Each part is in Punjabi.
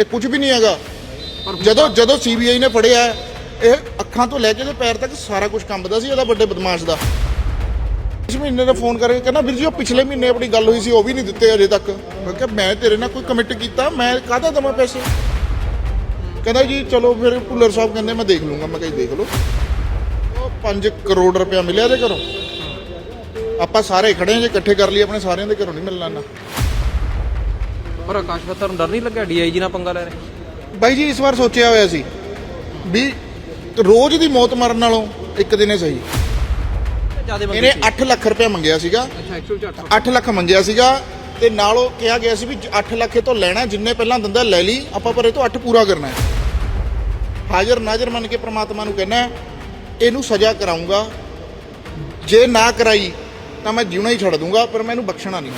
ਇਹ ਕੁਝ ਵੀ ਨਹੀਂ ਹੈਗਾ। ਜਦੋਂ ਜਦੋਂ ਸੀਬੀਆਈ ਨੇ ਫੜਿਆ, ਇਹ ਅੱਖਾਂ ਤੋਂ ਲੈ ਕੇ ਤੇ ਪੈਰ ਤੱਕ ਸਾਰਾ ਕੁਝ ਕੰਬਦਾ ਸੀ ਇਹਦਾ ਵੱਡੇ ਬਦਮਾਸ਼ ਦਾ। ਇਸ ਮਹੀਨੇ ਦਾ ਫੋਨ ਕਰਕੇ ਕਹਿੰਦਾ, ਵੀਰ ਜੀ, ਉਹ ਪਿਛਲੇ ਮਹੀਨੇ ਆਪਣੀ ਗੱਲ ਹੋਈ ਸੀ, ਉਹ ਵੀ ਨਹੀਂ ਦਿੱਤੇ ਅਜੇ ਤੱਕ। ਮੈਂ ਕਿਹਾ, ਮੈਂ ਤੇਰੇ ਨਾਲ ਕੋਈ ਕਮਿਟ ਕੀਤਾ? ਮੈਂ ਕਾਹਦਾ ਦਵਾਂ ਪੈਸੇ? ਕਹਿੰਦਾ ਜੀ, ਚਲੋ ਫਿਰ ਭੁੱਲਰ ਸਾਹਿਬ ਕਹਿੰਦੇ, ਮੈਂ ਦੇਖ ਲੂੰਗਾ। ਮੈਂ ਕਿਹਾ ਦੇਖ ਲਓ। ਉਹ 5 ਕਰੋੜ ਰੁਪਇਆ ਮਿਲਿਆ ਇਹਦੇ ਘਰੋਂ। ਆਪਾਂ ਸਾਰੇ ਖੜੇ ਜੇ ਇਕੱਠੇ ਕਰ ਲਈ ਆਪਣੇ ਸਾਰਿਆਂ ਦੇ ਘਰੋਂ ਨਹੀਂ ਮਿਲਣਾ ਨਾ। ਪਰ ਆਕਾਸ਼ ਬੱਤਰ ਨੂੰ ਡਰ ਨਹੀਂ ਲੱਗਿਆ? ਡੀਆਈਜੀ ਨਾਲ ਪੰਗਾ ਲੈ ਰਹੇ? ਬਾਈ ਜੀ ਇਸ ਵਾਰ ਸੋਚਿਆ ਹੋਇਆ ਸੀ ਵੀ ਰੋਜ਼ ਦੀ ਮੌਤ ਮਰਨ ਨਾਲੋਂ ਇੱਕ ਦਿਨੇ ਸਹੀ। ਜਿਆਦੇ ਇਹਨੇ 8 ਲੱਖ ਰੁਪਇਆ ਮੰਗਿਆ ਸੀਗਾ। ਅੱਛਾ ਐਕਚੁਅਲ ਚ 8 ਲੱਖ ਮੰਗਿਆ ਸੀਗਾ ਤੇ ਨਾਲ ਕਿਹਾ ਗਿਆ ਸੀ ਵੀ 8 ਲੱਖ ਇਹ ਤੋਂ ਲੈਣਾ ਜਿੰਨੇ ਪਹਿਲਾਂ ਦਿੰਦਾ ਲੈ ਲਈ ਆਪਾਂ ਪਰ ਇਹ ਤੋਂ 8 ਪੂਰਾ ਕਰਨਾ ਹੈ। ਹਾਜ਼ਰ ਨਾਜ਼ਰ ਮੰਨ ਕੇ ਪ੍ਰਮਾਤਮਾ ਨੂੰ ਕਹਿਣਾ ਹੈ, ਇਹਨੂੰ ਸਜ਼ਾ ਕਰਾਉਂਗਾ ਜੇ ਨਾ ਕਰਾਈ ਤਾਂ ਮੈਂ ਜਿਉਣਾ ਹੀ ਛੱਡ ਦੂੰਗਾ ਪਰ ਮੈਂ ਇਹਨੂੰ ਬਖਸ਼ਣਾ ਨਹੀਂ।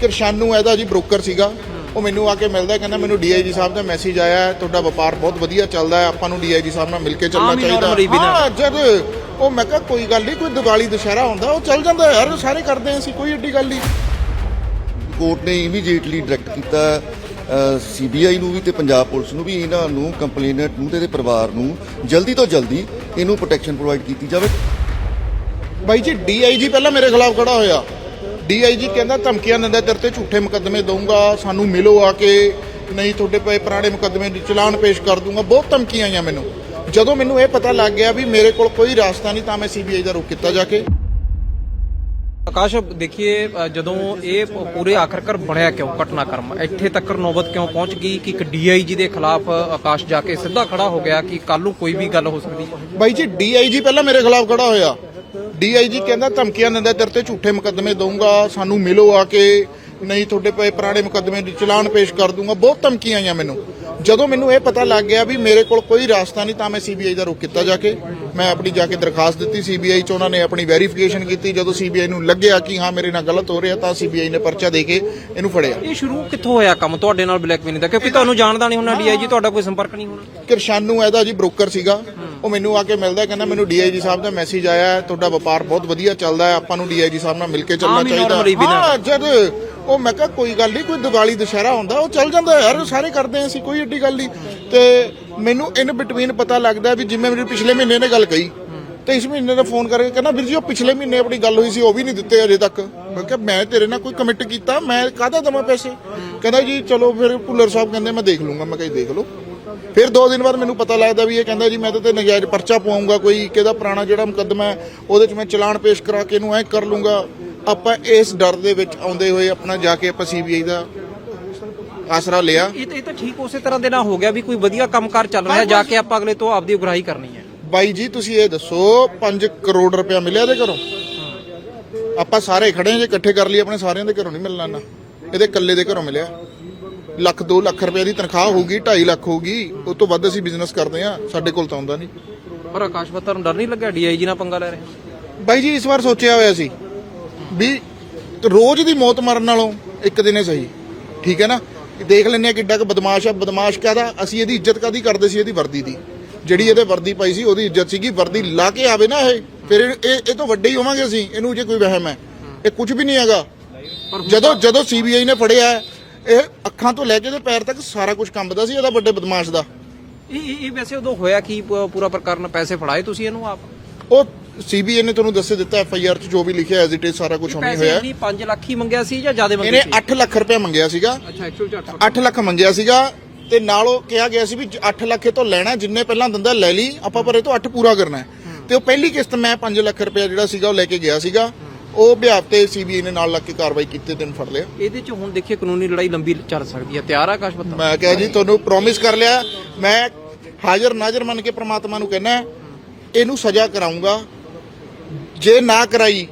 ਕਿਰਸ਼ਾਨੂ ਇਹਦਾ ਜੀ ਬ੍ਰੋਕਰ ਸੀਗਾ। ਉਹ ਮੈਨੂੰ ਆ ਕੇ ਮਿਲਦਾ ਕਹਿੰਦਾ ਮੈਨੂੰ ਡੀਆਈਜੀ ਸਾਹਿਬ ਦਾ ਮੈਸੇਜ ਆਇਆ ਹੈ ਤੁਹਾਡਾ ਵਪਾਰ ਬਹੁਤ ਵਧੀਆ ਚੱਲਦਾ ਹੈ ਆਪਾਂ ਨੂੰ ਡੀਆਈਜੀ ਸਾਹਿਬ ਨਾਲ ਮਿਲ ਕੇ ਚੱਲਣਾ ਚਾਹੀਦਾ। ਹਾਂ ਜਦ ਉਹ ਮੈਂ ਕਿਹਾ ਕੋਈ ਗੱਲ ਨਹੀਂ ਕੋਈ ਦੀਵਾਲੀ ਦੁਸ਼ਹਿਰਾ ਹੁੰਦਾ ਉਹ ਚੱਲ ਜਾਂਦਾ ਯਾਰ ਸਾਰੇ ਕਰਦੇ ਆਂ ਅਸੀਂ ਕੋਈ ਏਡੀ ਗੱਲ ਨਹੀਂ। ਕੋਰਟ ਨੇ ਇਮੀਡੀਏਟਲੀ ਡਾਇਰੈਕਟ ਕੀਤਾ ਸੀਬੀਆਈ ਨੂੰ ਵੀ ਤੇ ਪੰਜਾਬ ਪੁਲਿਸ ਨੂੰ ਵੀ ਇਹਨਾਂ ਨੂੰ ਕੰਪਲੇਨੈਂਟ ਨੂੰ ਤੇ ਇਹਦੇ ਪਰਿਵਾਰ ਨੂੰ ਜਲਦੀ ਤੋਂ ਜਲਦੀ ਇਹਨੂੰ ਪ੍ਰੋਟੈਕਸ਼ਨ ਪ੍ਰੋਵਾਈਡ ਕੀਤੀ ਜਾਵੇ। ਬਾਈ ਜੀ ਡੀਆਈਜੀ ਪਹਿਲਾਂ ਮੇਰੇ ਖਿਲਾਫ ਖੜਾ ਹੋਇਆ। ਡੀਆਈਜੀ ਕਹਿੰਦਾ ਧਮਕੀਆਂ ਦਿੰਦਾ ਤੇਰੇ ਤੇ ਝੂਠੇ ਮੁਕੱਦਮੇ ਦਊਂਗਾ ਸਾਨੂੰ ਮਿਲੋ ਆ ਕੇ ਨਹੀਂ ਤੁਹਾਡੇ ਪਏ ਪੁਰਾਣੇ ਮੁਕੱਦਮੇ ਦੀ ਚਲਾਨ ਪੇਸ਼ ਕਰ ਦੂੰਗਾ ਬਹੁਤ ਧਮਕੀਆਂ ਆਈਆਂ ਮੈਨੂੰ। ਜਦੋਂ ਮੈਨੂੰ ਇਹ ਪਤਾ ਲੱਗ ਗਿਆ ਵੀ ਮੇਰੇ ਕੋਲ ਕੋਈ ਰਾਸਤਾ ਨਹੀਂ ਤਾਂ ਮੈਂ ਸੀਬੀਆਈ ਦਾ ਰੁਖ ਕੀਤਾ ਜਾ ਕੇ। ਆਕਾਸ਼ ਦੇਖੀਏ ਜਦੋਂ ਇਹ ਪੂਰੇ ਆਖਰਕਾਰ ਬਣਿਆ ਕਿਉਂ ਘਟਨਾਕ੍ਰਮ? ਇੱਥੇ ਤੱਕ ਨੌਬਤ ਕਿਉਂ ਪਹੁੰਚ ਗਈ ਕਿ ਇੱਕ ਡੀਆਈਜੀ ਦੇ ਖਿਲਾਫ ਆਕਾਸ਼ ਜਾ ਕੇ ਸਿੱਧਾ ਖੜਾ ਹੋ ਗਿਆ ਕਿ ਕੱਲ ਨੂੰ ਕੋਈ ਵੀ ਗੱਲ ਹੋ ਸਕਦੀ? ਹੈ ਬਾਈ ਜੀ ਡੀਆਈਜੀ ਪਹਿਲਾਂ ਮੇਰੇ ਖਿਲਾਫ ਖੜਾ ਹੋਇਆ। ਡੀਆਈਜੀ ਕਹਿੰਦਾ ਧਮਕੀਆਂ ਦਿੰਦਾ ਤੇਰੇ ਤੇ ਝੂਠੇ ਮੁਕੱਦਮੇ ਦਊਂਗਾ ਸਾਨੂੰ ਮਿਲੋ ਆ ਕੇ ਨਹੀਂ ਤੁਹਾਡੇ ਪਏ ਪੁਰਾਣੇ ਮੁਕੱਦਮੇ ਦੀ ਚਲਾਨ ਪੇਸ਼ ਕਰ ਦੂੰਗਾ ਬਹੁਤ ਧਮਕੀਆਂ ਆਈਆਂ ਮੈਨੂੰ। ਜਦੋਂ ਮੈਨੂੰ ਇਹ ਪਤਾ ਲੱਗ ਗਿਆ ਵੀ ਮੇਰੇ ਕੋਲ ਕੋਈ ਰਾਸਤਾ ਨਹੀਂ ਤਾਂ ਮੈਂ ਸੀਬੀਆਈ ਦਾ ਰੁਖ ਕੀਤਾ ਜਾ ਕੇ। ਮੈਂ ਆਪਣੀ ਜਾ ਕੇ ਦਰਖਾਸਤ ਦਿੱਤੀ ਸੀਬੀਆਈ ਚ ਉਹਨਾਂ ਨੇ ਆਪਣੀ ਵੈਰੀਫਿਕੇਸ਼ਨ ਕੀਤੀ। ਜਦੋਂ ਸੀਬੀਆਈ ਨੂੰ ਲੱਗਿਆ ਕਿ ਹਾਂ ਮੇਰੇ ਨਾਲ ਗਲਤ ਹੋ ਰਿਹਾ ਤਾਂ ਸੀਬੀਆਈ ਨੇ ਪਰਚਾ ਦੇ ਕੇ ਇਹਨੂੰ ਫੜਿਆ। ਇਹ ਸ਼ੁਰੂ ਕਿੱਥੋਂ ਹੋਇਆ ਕੰਮ ਤੁਹਾਡੇ ਨਾਲ ਬਲੈਕਮੇਲਿੰਗ ਦਾ? ਕਿਉਂਕਿ ਤੁਹਾਨੂੰ ਜਾਣਦਾ ਨਹੀਂ ਹੋਣਾ ਡੀਆਈਜੀ ਤੁਹਾਡਾ ਕੋਈ ਸੰਪਰਕ ਨਹੀਂ ਹੋਣਾ। ਕਿਰਸ਼ਾਨੂ ਇਹਦਾ ਜੀ ਬ੍ਰੋਕਰ ਸੀਗਾ। ਉਹ ਮੈਨੂੰ ਆ ਕੇ ਮਿਲਦਾ ਕਹਿੰਦਾ ਮੈਨੂੰ ਡੀਆਈਜੀ ਸਾਹਿਬ ਦਾ ਮੈਸੇਜ ਆਇਆ ਤੁਹਾਡਾ ਵਪਾਰ ਬਹੁਤ ਵਧੀਆ ਚੱਲਦਾ ਹੈ ਆਪਾਂ ਨੂੰ ਡੀਆਈਜੀ ਸਾਹਿਬ ਨਾਲ ਮਿਲ ਕੇ ਚੱਲਣਾ ਚਾਹੀਦਾ। ਹਾਂ ਜਦ ਉਹ ਮੈਂ ਕਿਹਾ ਕੋਈ ਗੱਲ ਨਹੀਂ ਕੋਈ ਦੀਵਾਲੀ ਦੁਸ਼ਹਿਰਾ ਹੁੰਦਾ ਉਹ ਚੱਲ ਜਾਂਦਾ ਯਾਰ ਸਾਰੇ ਕਰਦੇ ਆਂ ਅਸੀਂ ਕੋਈ ਏਡੀ ਗੱਲ ਨਹੀਂ। ਤੇ ਮੈਨੂੰ ਇਨ ਬਿਟਵੀਨ ਪਤਾ ਲੱਗਦਾ ਵੀ ਜਿਵੇਂ ਮੇਰੀ ਪਿਛਲੇ ਮਹੀਨੇ ਨੇ ਗੱਲ ਕਹੀ ਤੇ ਇਸ ਮਹੀਨੇ ਦਾ ਫੋਨ ਕਰਕੇ ਕਹਿੰਦਾ ਵੀਰ ਜੀ ਉਹ ਪਿਛਲੇ ਮਹੀਨੇ ਆਪਣੀ ਗੱਲ ਹੋਈ ਸੀ ਉਹ ਵੀ ਨਹੀਂ ਦਿੱਤੇ ਅਜੇ ਤੱਕ। ਮੈਂ ਕਿਹਾ ਮੈਂ ਤੇਰੇ ਨਾਲ ਕੋਈ ਕਮਿਟ ਕੀਤਾ ਮੈਂ ਕਾਹਦਾ ਦਵਾਂ ਪੈਸੇ? ਕਹਿੰਦਾ ਜੀ ਚਲੋ ਫਿਰ ਭੁੱਲਰ ਸਾਹਿਬ ਕਹਿੰਦੇ ਮੈਂ ਦੇਖ ਲੂੰਗਾ ਮੈਂ ਕਿਹਾ ਦੇਖ ਲਓ। ਫਿਰ 2 ਦਿਨ ਬਾਅਦ ਮੈਨੂੰ ਪਤਾ ਲੱਗਦਾ ਵੀ ਇਹ ਕਹਿੰਦਾ ਜੀ ਮੈਂ ਤਾਂ ਤੇ ਨਜਾਇਜ਼ ਪਰਚਾ ਪਵਾਉਂਗਾ ਕੋਈ ਕਿਹਦਾ ਪੁਰਾਣਾ ਜਿਹੜਾ ਮੁਕੱਦਮਾ ਹੈ ਉਹਦੇ 'ਚ ਮੈਂ ਚਲਾਨ ਪੇਸ਼ ਕਰਾ ਕੇ ਇਹਨੂੰ ਐ ਕਰ ਲੂੰਗਾ। ਆਪਾਂ ਇਸ ਡਰ ਦੇ ਵਿੱਚ ਆਉਂਦੇ ਹੋਏ ਆਪਣਾ ਜਾ ਕੇ ਆਪਾਂ ਸੀਬੀਆਈ ਦਾ ਆਸਰਾ ਲਿਆ। ਇਹ ਤਾਂ ਇਹ ਤਾਂ ਠੀਕ ਉਸੇ ਤਰ੍ਹਾਂ ਦੇ ਨਾਲ ਹੋ ਗਿਆ ਵੀ ਕੋਈ ਵਧੀਆ ਕੰਮਕਾਰ ਚੱਲ ਰਿਹਾ ਜਾ ਕੇ ਆਪਾਂ ਅਗਲੇ ਤੋਂ ਆਪਦੀ ਉਗਰਾਹੀ ਕਰਨੀ ਹੈ। ਬਾਈ ਜੀ ਤੁਸੀਂ ਇਹ ਦੱਸੋ 5 ਕਰੋੜ ਰੁਪਇਆ ਮਿਲਿਆ ਇਹਦੇ ਘਰੋਂ? ਆਪਾਂ ਸਾਰੇ ਖੜੇ ਜੇ ਇਕੱਠੇ ਕਰ ਲਈ ਆਪਣੇ ਸਾਰਿਆਂ ਦੇ ਘਰੋਂ ਨਹੀਂ ਮਿਲਣਾ ਨਾ ਇਹਦੇ ਇਕੱਲੇ ਦੇ ਘਰੋਂ ਮਿਲਿਆ। ਲੱਖ 2 ਲੱਖ ਰੁਪਏ ਦੀ ਤਨਖਾਹ ਹੋਊਗੀ 2.5 ਲੱਖ ਹੋਊਗੀ ਉਸ ਤੋਂ ਵੱਧ ਅਸੀਂ ਬਿਜ਼ਨਸ ਕਰਦੇ ਆ ਸਾਡੇ ਕੋਲ ਤਾਂ ਆਉਂਦਾ ਨਹੀਂ। ਪਰ ਆਕਾਸ਼ ਬੱਤਰ ਨੂੰ ਡਰ ਨਹੀਂ ਲੱਗਿਆ? ਡੀਆਈਜੀ ਨਾਲ ਪੰਗਾ ਲੈ ਰਹੇ ਬਾਈ ਜੀ ਇਸ ਵਾਰ ਸੋਚਿਆ ਹੋਇਆ ਸੀ ਵੀ ਰੋਜ਼ ਦੀ ਮੌਤ ਮਰਨ ਨਾਲੋਂ ਇੱਕ ਦਿਨੇ ਸਹੀ। ਠੀਕ ਹੈ ਨਾ? ਦੇਖ ਲੈਂਦੇ ਆ ਕਿੱਡਾ ਕੁ ਬਦਮਾਸ਼ ਆ ਬਦਮਾਸ਼ ਕਾਹਦਾ? ਅਸੀਂ ਇਹਦੀ ਇੱਜ਼ਤ ਕਾਦੀ ਕਰਦੇ ਸੀ ਇਹਦੀ ਵਰਦੀ ਦੀ? ਜਿਹੜੀ ਇਹਦੇ ਵਰਦੀ ਪਾਈ ਸੀ ਉਹਦੀ ਇੱਜ਼ਤ ਸੀਗੀ ਵਰਦੀ ਲਾ ਕੇ ਆਵੇ ਨਾ ਇਹ ਫਿਰ ਇਹ ਇਹ ਇਹ ਤੋਂ ਵੱਡੇ ਹੀ ਹੋਵਾਂਗੇ ਅਸੀਂ ਇਹਨੂੰ ਜੇ ਕੋਈ ਵਹਿਮ ਹੈ। ਇਹ ਕੁਝ ਵੀ ਨਹੀਂ ਹੈਗਾ। ਜਦੋਂ ਜਦੋਂ ਸੀਬੀਆਈ ਨੇ ਫੜਿਆ ਇਹ ਅੱਖਾਂ ਤੋਂ ਲੈ ਕੇ ਤੇ ਪੈਰ ਤੱਕ ਸਾਰਾ ਕੁਝ ਕੰਬਦਾ ਸੀ ਇਹਦਾ ਵੱਡੇ ਬਦਮਾਸ਼ ਦਾ। ਇਹ ਇਹ ਵੈਸੇ ਉਦੋਂ ਹੋਇਆ ਕੀ ਪ- ਪੂਰਾ ਪ੍ਰਕਰਨ ਪੈਸੇ ਫੜਾਏ ਤੁਸੀਂ ਇਹਨੂੰ ਆਪ? ਉਹ ਸੀਬੀਆਈ ਨੇ ਤੁਹਾਨੂੰ ਦੱਸੇ ਦਿੱਤਾ ਐਫ ਆਈ ਆਰ ਚ ਜੋ ਵੀ ਲਿਖਿਆ ਐਜ਼ ਇਟ ਇਜ਼ ਸਾਰਾ ਕੁਝ ਹੋਣੀ ਪੈਸੇ ਹੋਇਆ। ਨਹੀਂ 5 ਲੱਖ ਹੀ ਮੰਗਿਆ ਸੀ ਜਾਂ ਜ਼ਿਆਦਾ ਮੰਗੇ ਇਹਨੇ ਸੀ? 8 ਲੱਖ ਰੁਪਏ ਮੰਗਿਆ ਸੀਗਾ। ਅੱਛਾ ਐਕਚੁਅਲ ਚ 8 ਲੱਖ ਮੰਗਿਆ ਸੀਗਾ ਤੇ ਨਾਲ ਉਹ ਕਿਹਾ ਗਿਆ ਸੀ ਵੀ 8 ਲੱਖ ਇਹ ਤੋਂ ਲੈਣਾ ਜਿੰਨੇ ਪਹਿਲਾਂ ਦਿੰਦਾ ਲੈ ਲਈ ਆਪਾਂ ਪਰ ਇਹ ਤੋਂ 8 ਪੂਰਾ ਕਰਨਾ ਹੈ। ਤੇ ਉਹ ਪਹਿਲੀ ਕਿਸ਼ਤ ਮੈਂ 5 ਲੱਖ ਰੁਪਏ ਜਿਹੜਾ ਸੀਗਾ ਉਹ ਲੈ ਕੇ ਗਿਆ ਸੀਗਾ। ਉਹ ਬਿਹਾਰ ਤੇ ਸੀਬੀਆਈ ਨੇ ਨਾਲ ਲੱਗ ਕੇ ਕਾਰਵਾਈ ਕੀਤੀ ਤੇ ਫੜ ਲਿਆ। ਇਹਦੇ ਚ ਹੁਣ ਦੇਖੀਏ ਕਾਨੂੰਨੀ ਲੜਾਈ ਲੰਬੀ ਚੱਲ ਸਕਦੀ ਹੈ। ਤਿਆਰ ਆ ਆਕਾਸ਼ ਮੈਂ ਕਿਹਾ ਜੀ ਤੁਹਾਨੂੰ ਪ੍ਰੋਮਿਸ ਕਰ ਲਿਆ। ਮੈਂ ਹਾਜ਼ਰ ਨਾਜ਼ਰ ਮੰਨ ਕੇ ਪ੍ਰਮਾਤਮਾ ਨੂੰ ਕਹਿਣਾ ਇਹਨੂੰ ਸਜ਼ਾ ਕਰਾਉਂਗਾ ਜੇ ਨਾ ਕਰਾਈ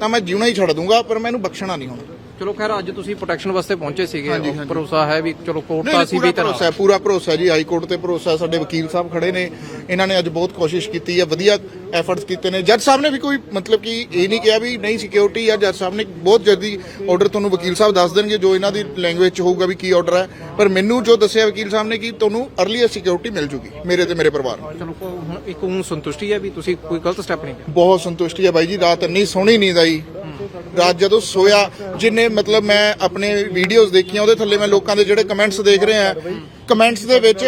ਤਾਂ ਮੈਂ ਜਿਉਣਾ ਹੀ ਛੱਡ ਦੂੰਗਾ ਪਰ ਮੈਂ ਇਹਨੂੰ ਬਖਸ਼ਣਾ ਨਹੀਂ ਹੁਣ। ਚਲੋ ਖੈਰ ਅੱਜ ਤੁਸੀਂ ਪ੍ਰੋਟੈਕਸ਼ਨ ਵਾਸਤੇ ਪਹੁੰਚੇ ਸੀਗੇ। ਭਰੋਸਾ ਹੈ ਵੀ ਚਲੋ ਕੋਰਟ ਦਾ ਸੀ ਵੀ ਤਰ੍ਹਾਂ ਭਰੋਸਾ ਹੈ ਪੂਰਾ ਭਰੋਸਾ ਜੀ। ਹਾਈ ਕੋਰਟ ਤੇ ਭਰੋਸਾ ਸਾਡੇ ਵਕੀਲ ਸਾਹਿਬ ਖੜੇ ਨੇ। ਇਹਨਾਂ ਨੇ ਅੱਜ ਬਹੁਤ ਕੋਸ਼ਿਸ਼ ਕੀਤੀ ਹੈ। ਵਧੀਆ ਐਫਰਟਸ ਕੀਤੇ ਨੇ। ਜੱਜ ਸਾਹਿਬ ਨੇ ਵੀ ਕੋਈ ਮਤਲਬ ਕਿ ਇਹ ਨਹੀਂ ਕਿਹਾ ਵੀ ਨਹੀਂ ਸਿਕਿਉਰਿਟੀ ਆ। ਜੱਜ ਸਾਹਿਬ ਨੇ ਬਹੁਤ ਜਲਦੀ ਆਰਡਰ ਤੁਹਾਨੂੰ ਵਕੀਲ ਸਾਹਿਬ ਦੱਸ ਦੇਣਗੇ ਜੋ ਇਹਨਾਂ ਦੀ ਲੈਂਗੁਏਜ ਚ ਹੋਊਗਾ ਵੀ ਕੀ ਆਰਡਰ ਹੈ ਪਰ ਮੈਨੂੰ ਜੋ ਦੱਸਿਆ ਵਕੀਲ ਸਾਹਿਬ ਨੇ ਕਿ ਤੁਹਾਨੂੰ ਅਰਲੀ ਸਿਕਿਉਰਿਟੀ ਮਿਲ ਜੂਗੀ ਮੇਰੇ ਤੇ ਮੇਰੇ ਪਰਿਵਾਰ ਨੂੰ। ਚਲੋ ਕੋ- ਹੁਣ ਇੱਕ ਹੁਣ ਸੰਤੁਸ਼ਟੀ ਹੈ ਵੀ ਤੁਸੀਂ ਕੋਈ ਗਲਤ ਸਟੈਪ ਨਹੀਂ ਲਿਆ ਬਹੁਤ ਸੰਤੁਸ਼ਟੀ ਹੈ ਬਾਈ ਜੀ ਰਾਤ ਇੰਨੀ ਸੋਹਣੀ ਨੀਂਦ ਆਈ। ਰਾਤ ਜਦੋਂ ਸੋਇਆ ਜਿੰਨੇ ਮਤਲਬ ਮੈਂ ਆਪਣੇ ਵੀਡੀਓਜ਼ ਦੇਖੀਆਂ ਉਹਦੇ ਥੱਲੇ ਮੈਂ ਲੋਕਾਂ ਦੇ ਜਿਹੜੇ ਕਮੈਂਟਸ ਦੇਖ ਰਿਹਾ ਕਮੈਂਟਸ ਦੇ ਵਿੱਚ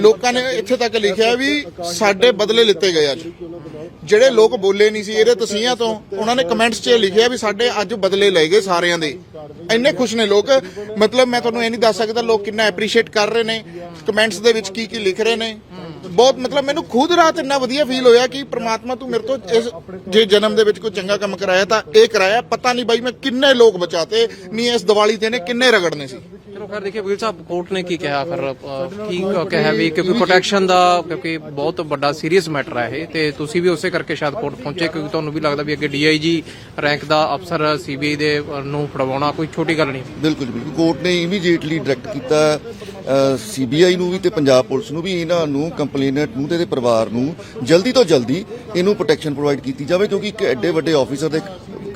ਲੋਕਾਂ ਨੇ ਇੱਥੇ ਤੱਕ ਲਿਖਿਆ ਵੀ ਸਾਡੇ ਬਦਲੇ ਲਿੱਤੇ ਗਏ ਅੱਜ। ਜਿਹੜੇ ਲੋਕ ਬੋਲੇ ਨਹੀਂ ਸੀ ਇਹਦੇ ਤਸੀਹਾਂ ਤੋਂ ਉਹਨਾਂ ਨੇ ਕਮੈਂਟਸ 'ਚ ਲਿਖਿਆ ਵੀ ਸਾਡੇ ਅੱਜ ਬਦਲੇ ਲਏ ਗਏ ਸਾਰਿਆਂ ਦੇ। ਇੰਨੇ ਖੁਸ਼ ਨੇ ਲੋਕ। ਮਤਲਬ ਮੈਂ ਤੁਹਾਨੂੰ ਇਹ ਨਹੀਂ ਦੱਸ ਸਕਦਾ ਲੋਕ ਕਿੰਨਾ ਐਪਰੀਸ਼ੀਏਟ ਕਰ ਰਹੇ ਨੇ। ਕਮੈਂਟਸ ਦੇ ਵਿੱਚ ਕੀ ਕੀ ਲਿਖ ਰਹੇ ਨੇ। ਬਹੁਤ ਮਤਲਬ ਮੈਨੂੰ ਖੁਦ ਰਾਤ ਇੰਨਾ ਵਧੀਆ ਫੀਲ ਹੋਇਆ ਕਿ ਪ੍ਰਮਾਤਮਾ ਤੂੰ ਮੇਰੇ ਤੋਂ ਇਸ ਜੇ ਜਨਮ ਦੇ ਵਿੱਚ ਕੋਈ ਚੰਗਾ ਕੰਮ ਕਰਾਇਆ ਤਾਂ ਇਹ ਕਰਾਇਆ। ਪਤਾ ਨਹੀਂ ਬਾਈ ਮੈਂ ਕਿੰਨੇ ਲੋਕ ਬਚਾਤੇ ਨਹੀਂ ਇਸ ਦੀਵਾਲੀ ਤੇ ਨੇ ਕਿੰਨੇ ਰਗੜਨੇ ਸੀ। ਚਲੋ ਖੈਰ ਦੇਖੀਏ ਵਕੀਲ ਸਾਹਿਬ ਕੋਰਟ ਨੇ ਕੀ ਕਿਹਾ? ਫਿਰ ਕੀ ਕਿਹਾ ਵੀ ਕਿਉਂਕਿ ਪ੍ਰੋਟੈਕਸ਼ਨ ਦਾ ਕਿਉਂਕਿ ਬਹੁਤ ਵੱਡਾ ਸੀਰੀਅਸ ਮੈਟਰ ਹੈ ਇਹ ਤੇ ਤੁਸੀਂ ਵੀ ਉਸੇ ਕਰਕੇ ਸ਼ਾਇਦ ਕੋਰਟ ਪਹੁੰਚੇ ਕਿਉਂਕਿ ਤੁਹਾਨੂੰ ਵੀ ਲੱਗਦਾ ਵੀ ਅੱਗੇ ਡੀਆਈਜੀ ਰੈਂਕ ਦਾ ਅਫਸਰ ਸੀਬੀਆਈ ਦੇ ਨੂੰ ਫੜਵਾਉਣਾ ਕੋਈ ਛੋਟੀ ਗੱਲ ਨਹੀਂ। ਬਿਲਕੁਲ ਬਿਲਕੁਲ। ਕੋਰਟ ਨੇ ਇਮੀਡੀਏਟਲੀ ਡਾਇਰੈਕਟ ਕੀਤਾ। ਸੀਬੀਆਈ ਨੂੰ ਵੀ ਤੇ ਪੰਜਾਬ ਪੁਲਿਸ ਨੂੰ ਵੀ, ਇਹਨਾਂ ਨੂੰ ਕੰਪਲੇਨੈਂਟ ਨੂੰ ਤੇ ਇਹਦੇ ਪਰਿਵਾਰ ਨੂੰ ਜਲਦੀ ਤੋਂ ਜਲਦੀ ਇਹਨੂੰ ਪ੍ਰੋਟੈਕਸ਼ਨ ਪ੍ਰੋਵਾਈਡ ਕੀਤੀ ਜਾਵੇ, ਕਿਉਂਕਿ ਇੱਕ ਐਡੇ ਵੱਡੇ ਆਫੀਸਰ ਦੇ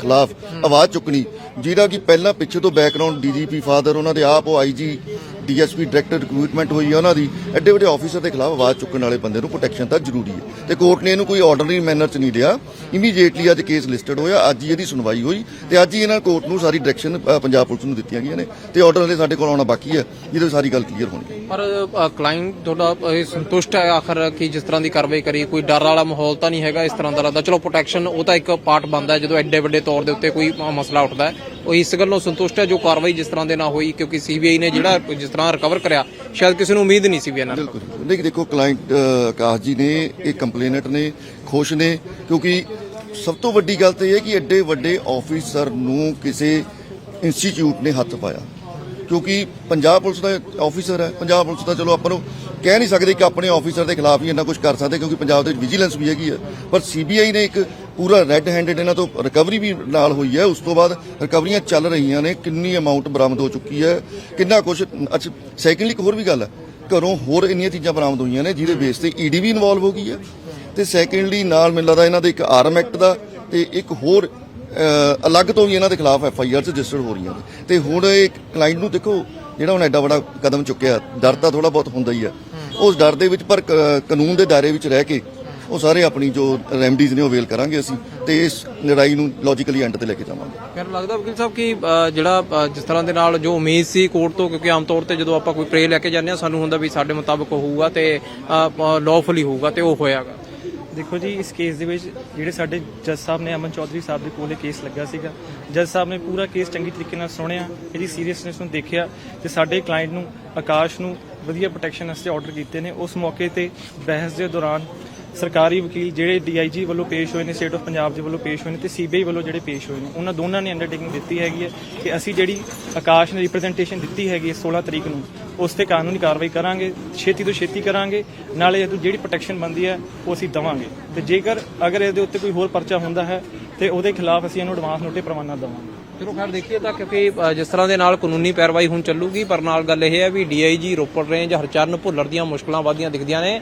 ਖਿਲਾਫ ਆਵਾਜ਼ ਚੁੱਕਣੀ ਜਿਹੜਾ ਕਿ ਪਹਿਲਾਂ ਪਿੱਛੇ ਤੋਂ ਬੈਕਗ੍ਰਾਉਂਡ ਡੀਜੀਪੀ ਫਾਦਰ ਉਹਨਾਂ ਦੇ ਆਪ, ਉਹ ਆਈਜੀ ਡੀਐਸਪੀ ਡਾਇਰੈਕਟਰ ਰਿਕਰੂਟਮੈਂਟ ਹੋਈ ਹੈ ਉਹਨਾਂ ਦੀ। ਐਡੇ ਵੱਡੇ ਆਫੀਸਰ ਦੇ ਖਿਲਾਫ ਆਵਾਜ਼ ਚੁੱਕਣ ਵਾਲੇ ਬੰਦੇ ਨੂੰ ਪ੍ਰੋਟੈਕਸ਼ਨ ਤਾਂ ਜ਼ਰੂਰੀ ਹੈ। ਤੇ ਕੋਰਟ ਨੇ ਇਹਨੂੰ ਕੋਈ ਆਰਡਰਲੀ ਮੈਨਰ ਚ ਨਹੀਂ ਲਿਆ। ਇਮੀਡੀਏਟਲੀ ਅੱਜ ਕੇਸ ਲਿਸਟਡ ਹੋਇਆ, ਅੱਜ ਹੀ ਇਹਦੀ ਸੁਣਵਾਈ ਹੋਈ ਤੇ ਅੱਜ ਹੀ ਇਹਨਾਂ ਕੋਰਟ ਨੂੰ ਸਾਰੀ ਡਾਇਰੈਕਸ਼ਨ ਪੰਜਾਬ ਪੁਲਿਸ ਨੂੰ ਦਿੱਤੀਆਂ ਗਈਆਂ ਨੇ ਤੇ ਆਰਡਰ ਹਲੇ ਸਾਡੇ ਕੋਲ ਆਉਣਾ ਬਾਕੀ ਹੈ, ਜਿਹਦੇ ਸਾਰੀ ਗੱਲ ਕਲੀਅਰ ਹੋਣੀ ਪਰ ਕਲਾਇੰਟ ਤੁਹਾਡਾ ਇਹ ਸੰਤੁਸ਼ਟ ਹੈ ਆਖਰ ਕਿ ਜਿਸ ਤਰ੍ਹਾਂ ਦੀ ਕਾਰਵਾਈ ਕਰੀ, ਕੋਈ ਡਰ ਵਾਲਾ ਮਾਹੌਲ ਤਾਂ ਨਹੀਂ ਹੈਗਾ ਇਸ ਤਰ੍ਹਾਂ ਦਾ। ਲੱਗਦਾ ਚਲੋ ਪ੍ਰੋਟੈਕਸ਼ਨ ਉਹ ਤਾਂ ਇੱਕ ਪਾਰਟ ਬਣਦਾ ਜਦੋਂ ਐਡੇ ਵੱਡੇ ਤੌਰ ਦੇ ਉੱਤੇ ਕੋਈ ਮਸਲਾ ਉੱਠਦਾ ਹੈ। ਉਹ ਇਸ ਗੱਲੋਂ ਸੰਤੁਸ਼ਟ ਹੈ ਜੋ ਕਾਰਵਾਈ ਜਿਸ ਤਰ੍ਹਾਂ ਦੇ ਨਾਲ ਹੋਈ, ਕਿਉਂਕਿ ਸੀਬੀਆਈ ਨੇ ਜਿਹੜਾ ਜਿਸ ਤਰ੍ਹਾਂ ਰਿਕਵਰ ਕਰਿਆ, ਸ਼ਾਇਦ ਕਿਸੇ ਨੂੰ ਉਮੀਦ ਨਹੀਂ ਸੀ ਵੀ ਇਹਨਾਂ ਨੂੰ। ਬਿਲਕੁਲ। ਨਹੀਂ, ਦੇਖੋ ਕਲਾਇੰਟ ਆਕਾਸ਼ ਜੀ ਨੇ, ਇਹ ਕੰਪਲੇਨੈਂਟ ਨੇ, ਖੁਸ਼ ਨੇ, ਕਿਉਂਕਿ ਸਭ ਤੋਂ ਵੱਡੀ ਗੱਲ ਤਾਂ ਇਹ ਹੈ ਕਿ ਐਡੇ ਵੱਡੇ ਆਫੀਸਰ ਨੂੰ ਕਿਸੇ ਇੰਸਟੀਚਿਊਟ ਨੇ ਹੱਥ ਪਾਇਆ। ਕਿਉਂਕਿ ਪੰਜਾਬ ਪੁਲਿਸ ਦਾ ਆਫੀਸਰ ਹੈ, ਪੰਜਾਬ ਪੁਲਿਸ ਦਾ ਚਲੋ ਆਪਾਂ ਨੂੰ ਕਹਿ ਨਹੀਂ ਸਕਦੇ ਕਿ ਆਪਣੇ ਆਫੀਸਰ ਦੇ ਖਿਲਾਫ ਹੀ ਇੰਨਾ ਕੁਝ ਕਰ ਸਕਦੇ, ਕਿਉਂਕਿ ਪੰਜਾਬ ਦੇ ਵਿਜੀਲੈਂਸ ਵੀ ਹੈਗੀ ਹੈ। ਪਰ ਸੀਬੀਆਈ ਨੇ ਇੱਕ ਪੂਰਾ ਰੈੱਡ ਹੈਂਡਡ ਇਹਨਾਂ ਤੋਂ ਰਿਕਵਰੀ ਵੀ ਨਾਲ ਹੋਈ ਹੈ। ਉਸ ਤੋਂ ਬਾਅਦ ਰਿਕਵਰੀਆਂ ਚੱਲ ਰਹੀਆਂ ਨੇ। ਕਿੰਨੀ ਅਮਾਉਂਟ ਬਰਾਮਦ ਹੋ ਚੁੱਕੀ ਹੈ। ਕਿੰਨਾ ਕੁਝ ਅੱਛਾ ਸੈਕੰਡਲੀ ਇੱਕ ਹੋਰ ਵੀ ਗੱਲ ਹੈ। ਘਰੋਂ ਹੋਰ ਇੰਨੀਆਂ ਚੀਜ਼ਾਂ ਬਰਾਮਦ ਹੋਈਆਂ ਨੇ ਜਿਹਦੇ ਬੇਸ ਤੇ ਈਡੀ ਵੀ ਇਨਵੋਲਵ ਹੋ ਗਈ ਹੈ। ਤੇ ਸੈਕੰਡਲੀ ਨਾਲ ਮੈਨੂੰ ਲੱਗਦਾ ਇਹਨਾਂ ਦੇ ਇੱਕ ਆਰਮ ਐਕਟ ਦਾ ਤੇ ਇੱਕ ਹੋਰ ਅਲੱਗ ਤੋਂ ਵੀ ਇਹਨਾਂ ਦੇ ਖਿਲਾਫ ਐਫ ਆਈ ਆਰ ਰਜਿਸਟਰ ਹੋ ਰਹੀਆਂ ਨੇ। ਤੇ ਹੁਣ ਇਹ ਕਲਾਇੰਟ ਨੂੰ ਦੇਖੋ, ਜਿਹੜਾ ਹੁਣ ਐਡਾ ਵੱਡਾ ਕਦਮ ਚੁੱਕਿਆ, ਡਰ ਤਾਂ ਥੋੜਾ ਬਹੁਤ ਹੁੰਦਾ ਹੀ ਆ ਉਸ ਡਰ ਦੇ ਵਿੱਚ ਪਰ ਕ- ਕਾਨੂੰਨ ਦੇ ਦਾਇਰੇ ਵਿੱਚ ਰਹਿ ਕੇ ਉਹ ਸਾਰੇ ਆਪਣੀ ਜੋ ਰੈਮਡੀਜ਼ ਨੇ ਉਹ ਵੇਲ ਕਰਾਂਗੇ ਅਸੀਂ ਤੇ ਇਸ ਲੜਾਈ ਨੂੰ ਲੌਜੀਕਲੀ ਐਂਡ ਤੇ ਲੈ ਕੇ ਜਾਵਾਂਗੇ। ਫਿਰ ਲੱਗਦਾ ਵਕੀਲ ਸਾਹਿਬ ਕਿ ਜਿਹੜਾ ਜਿਸ ਤਰ੍ਹਾਂ ਦੇ ਨਾਲ ਜੋ ਉਮੀਦ ਸੀ ਕੋਰਟ ਤੋਂ ਕਿਉਂਕਿ ਆਮ ਤੌਰ ਤੇ ਜਦੋਂ ਆਪਾਂ ਕੋਈ ਪ੍ਰੇ ਲੈ ਕੇ ਜਾਂਦੇ ਆ ਸਾਨੂੰ ਹੁੰਦਾ ਵੀ ਸਾਡੇ ਮੁਤਾਬਕ ਹੋਊਗਾ ਤੇ ਲawfully ਹੋਊਗਾ ਤੇ ਉਹ ਹੋਇਆਗਾ। ਦੇਖੋ ਜੀ ਇਸ ਕੇਸ ਦੇ ਵਿੱਚ ਜਿਹੜੇ ਸਾਡੇ ਜੱਜ ਸਾਹਿਬ ਨੇ ਅਮਨ ਚੌਧਰੀ ਸਾਹਿਬ ਦੇ ਕੋਲੇ ਕੇਸ ਲੱਗਾ ਸੀਗਾ। ਜੱਜ ਸਾਹਿਬ ਨੇ ਪੂਰਾ ਕੇਸ ਚੰਗੀ ਤਰੀਕੇ ਨਾਲ ਸੁਣਿਆ ਇਹਦੀ ਸੀਰੀਅਸਨੈਸ ਨੂੰ ਦੇਖਿਆ ਤੇ ਸਾਡੇ ਕਲਾਇੰਟ ਨੂੰ ਆਕਾਸ਼ ਨੂੰ ਵਧੀਆ ਪ੍ਰੋਟੈਕਸ਼ਨ ਵਾਸਤੇ ਆਰਡਰ ਕੀਤੇ ਨੇ। ਉਸ ਮੌਕੇ ਤੇ ਬਹਿਸ ਦੇ ਦੌਰਾਨ ਸਰਕਾਰੀ ਵਕੀਲ ਜਿਹੜੇ ਡੀਆਈਜੀ ਵੱਲੋਂ ਪੇਸ਼ ਹੋਏ ਨੇ ਸਟੇਟ ਆਫ ਪੰਜਾਬ ਦੇ ਵੱਲੋਂ ਪੇਸ਼ ਹੋਏ ਨੇ ਤੇ ਸੀਬੀਆਈ ਵੱਲੋਂ ਜਿਹੜੇ ਪੇਸ਼ ਹੋਏ ਨੇ, ਉਹਨਾਂ ਦੋਨਾਂ ਨੇ ਅੰਡਰਟੇਕਿੰਗ ਦਿੱਤੀ ਹੈਗੀ ਹੈ ਕਿ ਅਸੀਂ ਜਿਹੜੀ ਆਕਾਸ਼ ਨੇ ਰਿਪਰੈਜ਼ੈਂਟੇਸ਼ਨ ਦਿੱਤੀ ਹੈਗੀ ਹੈ 16 ਤਰੀਕ ਨੂੰ, ਉਸ ਤੇ ਕਾਨੂੰਨੀ ਕਾਰਵਾਈ ਕਰਾਂਗੇ, ਛੇਤੀ ਤੋਂ ਛੇਤੀ ਕਰਾਂਗੇ, ਨਾਲੇ ਇਹਨੂੰ ਜਿਹੜੀ ਪ੍ਰੋਟੈਕਸ਼ਨ ਬੰਦੀ ਹੈ, ਉਹ ਅਸੀਂ ਦਵਾਂਗੇ। ਤੇ ਜੇਕਰ ਅਗਰ ਇਹਦੇ ਉੱਤੇ ਕੋਈ ਹੋਰ ਪਰਚਾ ਹੁੰਦਾ ਹੈ, ਤੇ ਉਹਦੇ ਖਿਲਾਫ ਅਸੀਂ ਇਹਨੂੰ ਐਡਵਾਂਸ ਨੋਟਿਸ ਪ੍ਰਵਾਨਾ ਦਵਾਂਗੇ। ਚਲੋ ਖੈਰ, ਦੇਖੀਏ ਤਾਂ ਕਿਉਂਕਿ ਜਿਸ ਤਰ੍ਹਾਂ ਦੇ ਨਾਲ ਕਾਨੂੰਨੀ ਪੈਰਵਾਈ ਹੁਣ ਚੱਲੂਗੀ, ਪਰ ਨਾਲ ਗੱਲ ਇਹ ਹੈ ਵੀ ਡੀਆਈਜੀ ਰੋਪੜ ਰੇਂਜ ਹਰਚਰਨ ਭੁੱਲਰ ਦੀਆਂ ਮੁਸ਼ਕਲਾਂ ਵਧੀਆਂ ਦਿਖਦੀਆਂ ਨੇ।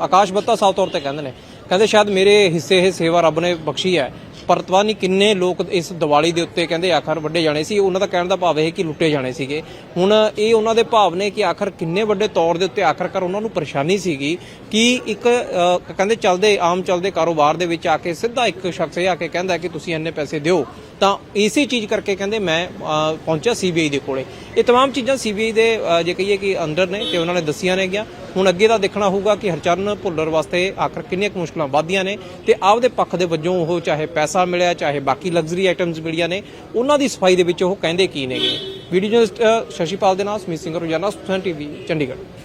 ਆਕਾਸ਼ ਬੱਤਾ ਸਾਫ ਤੌਰ ਤੇ ਕਹਿੰਦੇ ਨੇ ਕਹਿੰਦੇ ਸ਼ਾਇਦ ਮੇਰੇ ਹਿੱਸੇ ਇਹ ਸੇਵਾ ਰੱਬ ਨੇ ਬਖਸ਼ੀ ਹੈ ਪਰ ਪਤਾ ਨਹੀਂ ਕਿੰਨੇ ਲੋਕ ਇਸ ਦੀਵਾਲੀ ਦੇ ਉੱਤੇ ਕਹਿੰਦੇ ਆਖਰ ਵੱਡੇ ਜਾਣੇ ਸੀ ਉਹਨਾਂ ਦਾ ਕਹਿਣ ਦਾ ਭਾਵ ਇਹ ਕਿ ਲੁੱਟੇ ਜਾਣੇ ਸੀਗੇ ਹੁਣ ਇਹ ਉਹਨਾਂ ਦੇ ਭਾਵ ਨੇ ਕਿ ਆਖਰ ਕਿੰਨੇ ਵੱਡੇ ਤੌਰ ਦੇ ਉੱਤੇ ਆਖਰਕਾਰ ਉਹਨਾਂ ਨੂੰ ਪਰੇਸ਼ਾਨੀ ਸੀਗੀ ਕਿ ਇੱਕ ਅ, ਕਹਿੰਦੇ ਚੱਲਦੇ ਆਮ ਚੱਲਦੇ ਕਾਰੋਬਾਰ ਦੇ ਵਿੱਚ ਆ ਕੇ ਸਿੱਧਾ ਇੱਕ ਸ਼ਖਸ ਇਹ ਆ ਕੇ ਕਹਿੰਦਾ ਕਿ ਤੁਸੀਂ ਇੰਨੇ ਪੈਸੇ ਦਿਓ ਤਾਂ ਇਸੇ ਚੀਜ਼ ਕਰਕੇ ਕਹਿੰਦੇ ਮੈਂ ਅ, ਪਹੁੰਚਿਆ ਸੀਬੀਆਈ ਦੇ ਕੋਲੇ ਇਹ तमाम ਚੀਜ਼ਾਂ ਸੀਬੀਆਈ ਦੇ ਅ, ਜੇ ਕਹੀਏ ਕਿ ਅੰਡਰ ਨੇ ਤੇ ਉਹਨਾਂ ਨੇ ਦੱਸੀਆਂ ਨੇ ਗਿਆ ਹੁਣ ਅੱਗੇ ਦਾ ਦੇਖਣਾ ਹੋਊਗਾ ਕਿ ਹਰਚਰਨ ਭੁੱਲਰ ਵਾਸਤੇ ਆਖਰ ਕਿੰਨੀਆਂ ਕੁ ਮੁਸ਼ਕਲਾਂ ਵੱਧਦੀਆਂ ਨੇ ਤੇ ਆਪਦੇ ਪੱਖ ਦੇ ਵੱਜੋਂ ਉਹ ਚਾਹੇ ਪੈਸਾ ਮਿਲਿਆ ਚਾਹੇ ਬਾਕੀ ਲਗਜ਼ਰੀ ਆਈਟਮਸ ਮਿਲੀਆਂ ਨੇ ਉਹਨਾਂ ਦੀ ਸਫ਼ਾਈ ਦੇ ਵਿੱਚ ਉਹ ਕਹਿੰਦੇ ਕੀ ਨੇਗੇ? ਵੀਡੀਓ ਜਰਨਲਿਸਟ ਅ, ਸ਼ਸ਼ੀਪਾਲ ਦੇ ਨਾਲ ਸੁਮੀਤ ਸਿੰਘ ਰੋਜ਼ਾਨਾ ਸੁਖਨ ਟੀਵੀ ਚੰਡੀਗੜ੍ਹ।